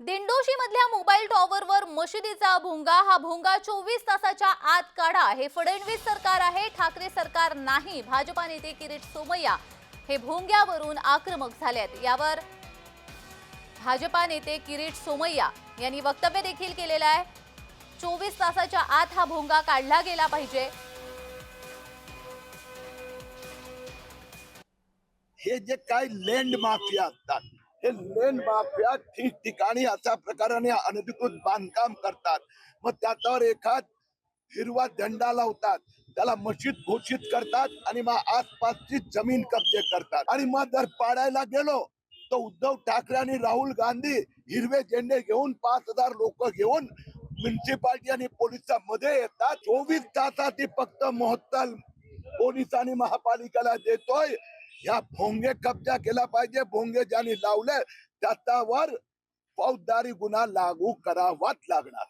दिंडोशी मधल्या मोबाईल टॉवरवर मशिदीचा भोंगा हा भोंगा चोवीस तासाच्या आत काढा. हे फडणवीस सरकार आहे ठाकरे सरकार नाही. भाजपा नेते किरीट सोमय्या हे भोंग्यावरून आक्रमक झालेत. यावर भाजपा नेते किरीट सोमय्या यांनी वक्तव्य देखील केलेलं आहे. चोवीस तासाच्या आत हा भोंगा काढला गेला पाहिजे. हे जे काय लँड माफिया असतात हे लँड माफिया ठिकठिकाणी अशा प्रकाराने अनधिकृत बांधकाम करतात. मग त्याच्यावर एखाद हिरवा झेंडा लावतात. त्याला मशीद घोषित करतात आणि मग आसपासची जमीन कब्जे करतात. आणि मग जर पाडायला गेलो तर उद्धव ठाकरे आणि राहुल गांधी हिरवे झेंडे घेऊन पाच हजार लोक घेऊन म्युन्सिपाल्टी आणि पोलिसांमध्ये मध्ये येतात. चोवीस तासाची फक्त मोहत्तल पोलिसांनी आणि महापालिकेला देतोय. या भोंगे कब्जा केला पाहिजे. भोंगे ज्यांनी लावले त्याच्यावर फौजदारी गुन्हा लागू करावाच लागणार.